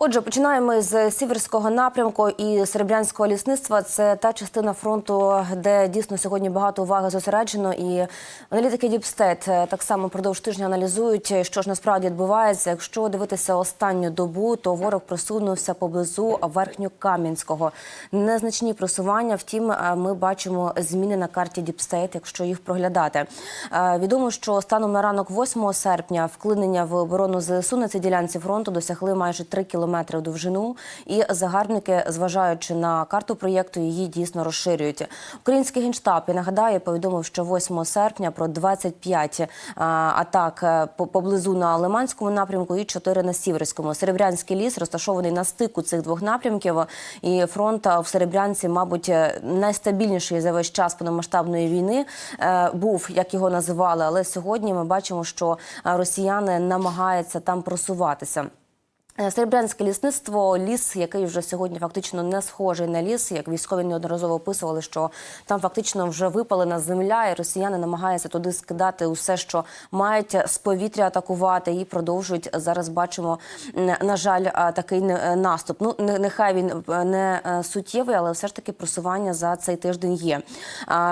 Отже, починаємо з сіверського напрямку і серебрянського лісництва. Це та частина фронту, де дійсно сьогодні багато уваги зосереджено. І аналітики Діпстет так само продовж тижня аналізують, що ж насправді відбувається. Якщо дивитися останню добу, то ворог просунувся поблизу Верхньокам'янського. Незначні просування. Втім, ми бачимо зміни на карті Діпстейт, якщо їх проглядати. Е, Відомо, що станом на ранок 8 серпня вклинення в оборону ЗСУ на цій ділянці фронту досягли майже 3 кілометри в довжину, і загарбники, зважаючи на карту проєкту, її дійсно розширюють. Український генштаб я нагадаю, повідомив, що 8 серпня про 25 а, атак е, поблизу на Лиманському напрямку і 4 на Сіверському. Серебрянський ліс розташований на стику цих двох напрямків. І фронт в Серебрянці, мабуть, е, найстабільніший за весь час повномасштабної війни е, був, як його називали. Але сьогодні ми бачимо, що е, росіяни намагаються там просуватися. Е, Серебрянське лісництво, ліс, який вже сьогодні фактично не схожий на ліс, як військові неодноразово описували, що там фактично вже випалена земля, і росіяни намагаються туди скидати усе, що мають з повітря атакувати, і продовжують зараз. Бачимо, на жаль, такий е, наступ. Ну не- нехай він е, не е, суттєвий, але все ж таки просування за цей тиждень є.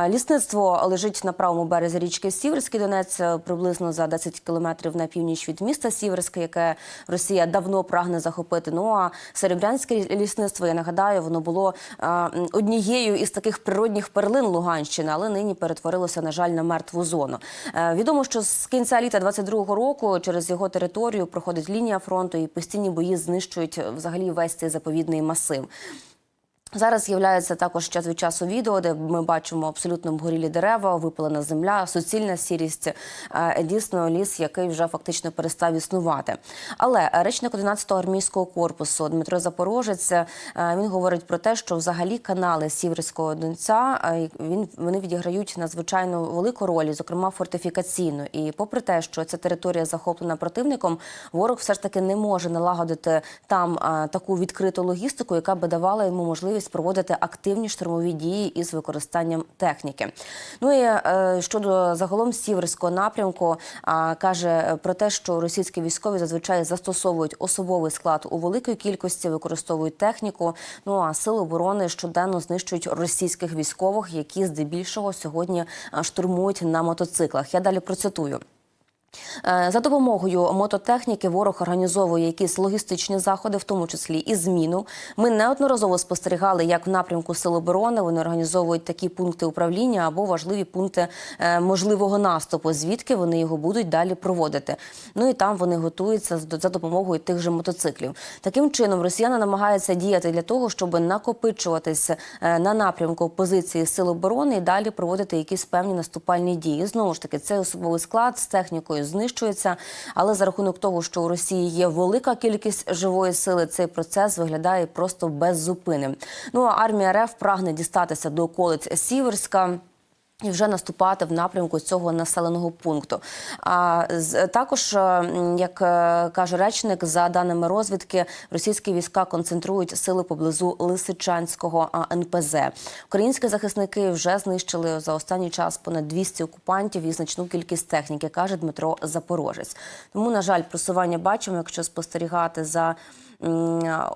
Лісництво лежить на правому березі річки Сіверський Донець, е, приблизно за 10 кілометрів на північ від міста Сіверське, яке Росія давно прагне захопити. Ну а серебрянське лісництво, я нагадаю, воно було однією із таких природних перлин Луганщини, але нині перетворилося, на жаль, на мертву зону. Е, Відомо, що з кінця літа 22-го року через його територію проходить лінія фронту, і постійні бої знищують е, взагалі весь цей заповідний масив. Зараз з'являється також час від часу відео, де ми бачимо абсолютно обгорілі дерева, випалена земля, суцільна сірість. Е, Дійсно, ліс, який вже фактично перестав існувати. Але речник 11-го армійського корпусу Дмитро Запорожець е, він говорить про те, що взагалі канали Сіверського Донця е, він вони відіграють надзвичайно велику роль, зокрема фортифікаційну. І попри те, що ця територія захоплена противником, ворог все ж таки не може налагодити там е, таку відкриту логістику, яка би давала йому можливість проводити активні штурмові дії із використанням техніки. Ну і е, щодо загалом сіверського напрямку, а, каже про те, що російські військові зазвичай застосовують особовий склад у великій кількості, використовують техніку. Ну а сили оборони щоденно знищують російських військових, які здебільшого сьогодні штурмують на мотоциклах. Я далі процитую. Е, За допомогою мототехніки ворог організовує якісь логістичні заходи, в тому числі і зміну. Ми неодноразово спостерігали, як в напрямку Сил оборони вони організовують такі пункти управління або важливі пункти е, можливого наступу, звідки вони його будуть далі проводити. Ну і там вони готуються за допомогою тих же мотоциклів. Таким чином, росіяни намагаються діяти для того, щоб накопичуватися е, на напрямку позиції Сил оборони і далі проводити якісь певні наступальні дії. Знову ж таки, цей особовий склад з технікою знищується, але за рахунок того, що у Росії є велика кількість живої сили, цей процес виглядає просто беззупинним. Ну а армія РФ прагне дістатися до околиць Сіверська. І вже наступати в напрямку цього населеного пункту. А також, е, як е, каже речник, за даними розвідки, російські війська концентрують сили поблизу Лисичанського НПЗ. Українські захисники вже знищили за останній час понад 200 окупантів і значну кількість техніки, каже Дмитро Запорожець. Тому, на жаль, просування бачимо, якщо спостерігати за.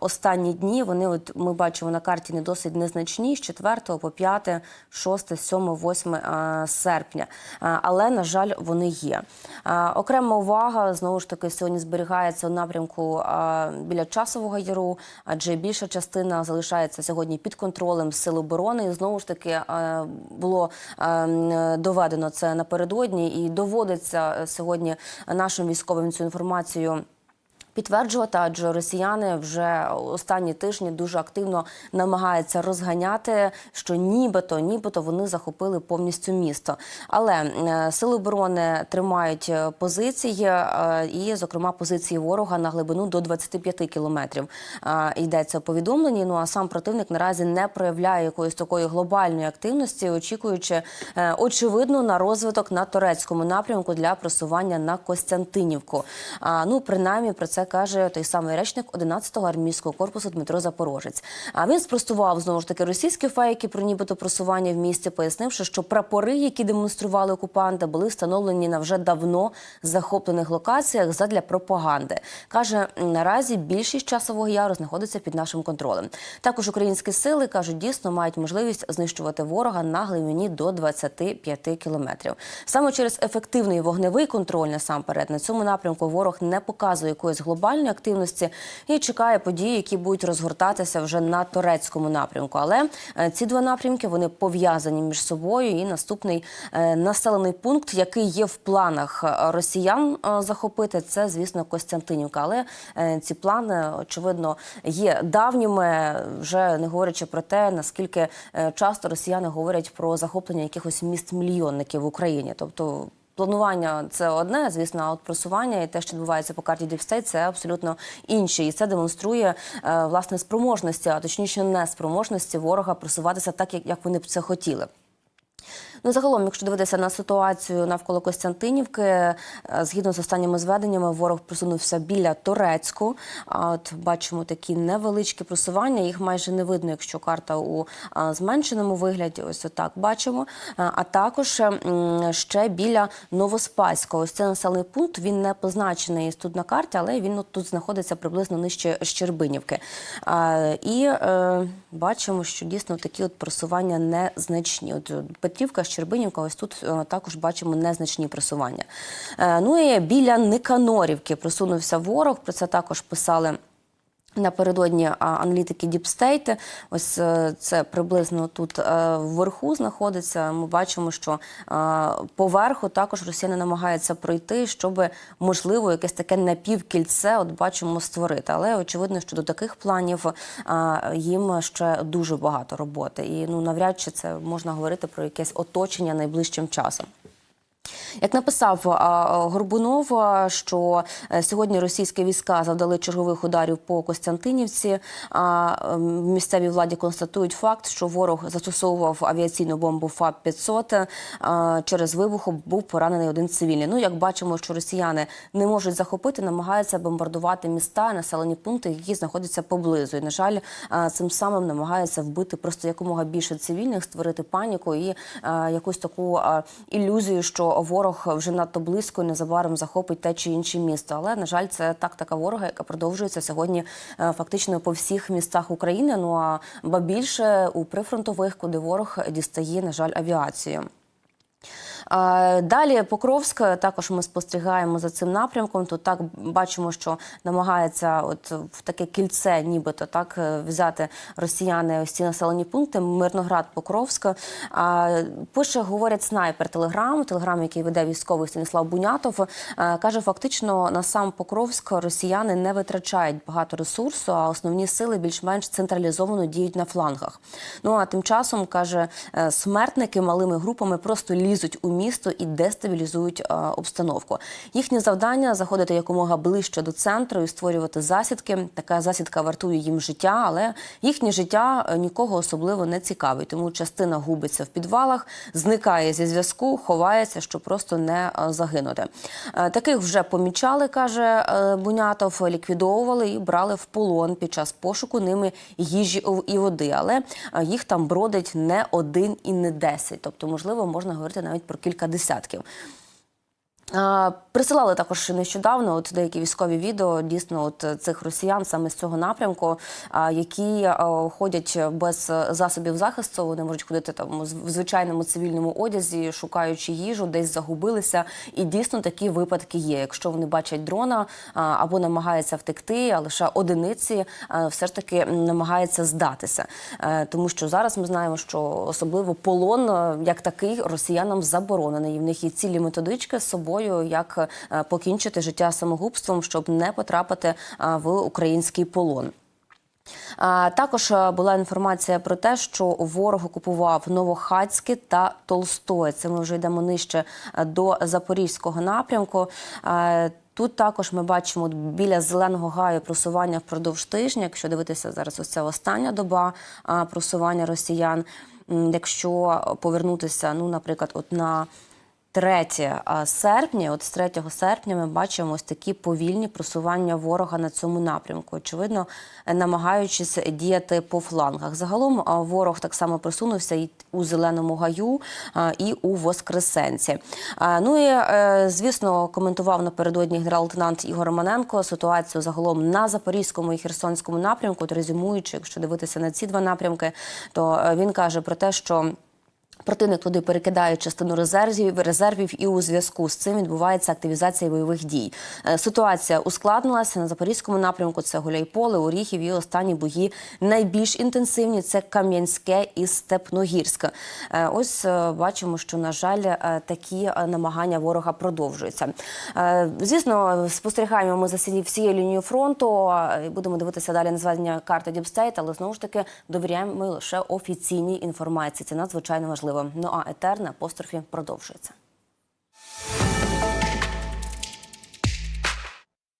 Останні дні вони от ми бачимо на карті не досить незначні з 4 по 5, 6, 7, 8 а, серпня. Але на жаль, вони є. Окрема увага знову ж таки сьогодні зберігається у напрямку біля часового яру, адже більша частина залишається сьогодні під контролем сил оборони. І знову ж таки було доведено це напередодні, і доводиться е, сьогодні нашим військовим цю інформацію. Підтверджувати, адже росіяни вже останні тижні дуже активно намагаються розганяти, що нібито, нібито вони захопили повністю місто. Але е, сили оборони тримають е, позиції, е, і, зокрема, позиції ворога на глибину до 25 кілометрів. Йдеться у повідомленні. Ну а сам противник наразі не проявляє якоїсь такої глобальної активності, очікуючи очевидно на розвиток на турецькому напрямку для просування на Костянтинівку. Ну, принаймні про це каже той самий речник 11-го армійського корпусу Дмитро Запорожець. А він спростував знову ж таки російські фейки про нібито просування в місті, пояснивши, що прапори, які демонстрували окупанти, були встановлені на вже давно захоплених локаціях задля пропаганди. каже наразі більшість часового яру знаходиться під нашим контролем. Також українські сили кажуть, дійсно мають можливість знищувати ворога на глибині до 25 кілометрів. Саме через ефективний вогневий контроль насамперед на цьому напрямку ворог не показує якоїсь глобальної активності і чекає події, які будуть розгортатися вже на турецькому напрямку. Але е, ці два напрямки вони пов'язані між собою. І наступний е, населений пункт, який є в планах е, росіян захопити, це звісно Костянтинівка. Але ці плани очевидно є давніми, вже не говорячи про те, наскільки часто росіяни говорять про захоплення якихось міст мільйонників в Україні, тобто. Планування це одне, звісно, а от просування і те, що відбувається по карті Діпстей, це абсолютно інше. І це демонструє е, власне спроможності, а точніше неспроможності ворога просуватися так, як вони б це хотіли. Ну, загалом, якщо дивитися на ситуацію навколо Костянтинівки, е, згідно з останніми зведеннями, ворог просунувся біля Турецьку. А от бачимо такі невеличкі просування. Їх майже не видно, якщо карта у зменшеному вигляді. Ось отак бачимо. А, А також ще біля Новоспаського. Ось цей населений пункт він не позначений тут на карті, але він тут знаходиться приблизно нижче Щербинівки. І е, бачимо, що дійсно такі от просування незначні. От е, Петрівка, Щербинівка, ось тут е, також бачимо незначні просування. Е, Ну і біля Никанорівки просунувся ворог. Про це також писали. Напередодні аналітики State, ось е, це приблизно тут е, вверху знаходиться. Ми бачимо, що е, поверху також росіяни намагаються пройти, щоб можливо якесь таке напівкільце, от бачимо, створити. Але очевидно, що до таких планів їм ще дуже багато роботи, і ну навряд чи це можна говорити про якесь оточення найближчим часом. Як написав Горбунов, що е, сьогодні російські війська завдали чергових ударів по Костянтинівці. А місцевій владі констатують факт, що ворог застосовував авіаційну бомбу ФАП-500. Через вибуху був поранений один цивільний. Ну, як бачимо, що росіяни не можуть захопити, намагаються бомбардувати міста, населені пункти, які знаходяться поблизу. І, на жаль, цим самим намагаються вбити просто якомога більше цивільних, створити паніку і якусь таку ілюзію, що ворог вже надто близько і незабаром захопить те чи інше місто. Але на жаль, це тактика ворога, яка продовжується сьогодні е, фактично по всіх містах України. Ну а ба більше у прифронтових, куди ворог дістає, на жаль, авіацію. Далі Покровськ також ми спостерігаємо за цим напрямком. Тут так бачимо, що намагається от в таке кільце, нібито так е, взяти росіяни ось ці населені пункти. Мирноград, Покровськ. Пише, говорять снайпер Телеграм, телеграм, який веде військовий Станіслав Бунятов, е, каже, фактично на сам Покровськ росіяни не витрачають багато ресурсу, а основні сили більш-менш централізовано діють на флангах. Ну а тим часом каже, е, смертники малими групами просто лізуть у місто і дестабілізують обстановку. Їхнє завдання заходити якомога ближче до центру і створювати засідки. Така засідка вартує їм життя, але їхнє життя е, нікого особливо не цікавить. Тому частина губиться в підвалах, зникає зі зв'язку, ховається, щоб просто не е, загинути. Е, Таких вже помічали, каже Бунятов, ліквідовували і брали в полон під час пошуку ними їжі і води. Але їх там бродить не один і не десять. Тобто, можливо, можна говорити навіть про кілька десятків. Присилали також нещодавно от деякі військові відео дійсно от цих росіян саме з цього напрямку, які ходять без засобів захисту. Вони можуть ходити там в звичайному цивільному одязі, шукаючи їжу, десь загубилися. І дійсно такі випадки є. Якщо вони бачать дрона або намагаються втекти, а лише одиниці все ж таки намагаються здатися. Е, Тому що зараз ми знаємо, що особливо полон е, як такий росіянам заборонений. В них є цілі методички з собою, як е, покінчити життя самогубством, щоб не потрапити е, в український полон. Також е, була інформація про те, що ворог окупував Новохацьке та Толстоє. Це ми вже йдемо нижче до Запорізького напрямку. Тут також ми бачимо біля зеленого гаю просування впродовж тижня. Якщо дивитися зараз, ось це остання доба просування росіян. Якщо повернутися, ну, наприклад, от на 3 серпня. От з 3 серпня ми бачимо ось такі повільні просування ворога на цьому напрямку. Очевидно, намагаючись діяти по флангах. Загалом ворог так само просунувся і у зеленому гаю, і у Воскресенці. Ну і е, звісно, коментував напередодні генерал-лейтенант Ігор Романенко ситуацію загалом на Запорізькому і Херсонському напрямку. От резюмуючи, якщо дивитися на ці два напрямки, то е, він каже про те, що. Противник туди перекидає частину резервів, резервів, і у зв'язку з цим відбувається активізація бойових дій. Е, Ситуація ускладнилася на запорізькому напрямку. Це Гуляйполе, Оріхів і останні бої найбільш інтенсивні. Це Кам'янське і Степногірське. Е, Ось е, бачимо, що на жаль такі намагання ворога продовжуються. Звісно, спостерігаємо ми за сі- всією лінією фронту. Будемо дивитися далі на зведення карти Діпстейт, але знову ж таки довіряємо ми лише офіційній інформації. Це надзвичайно важливо важливо. Ну а етер на продовжується.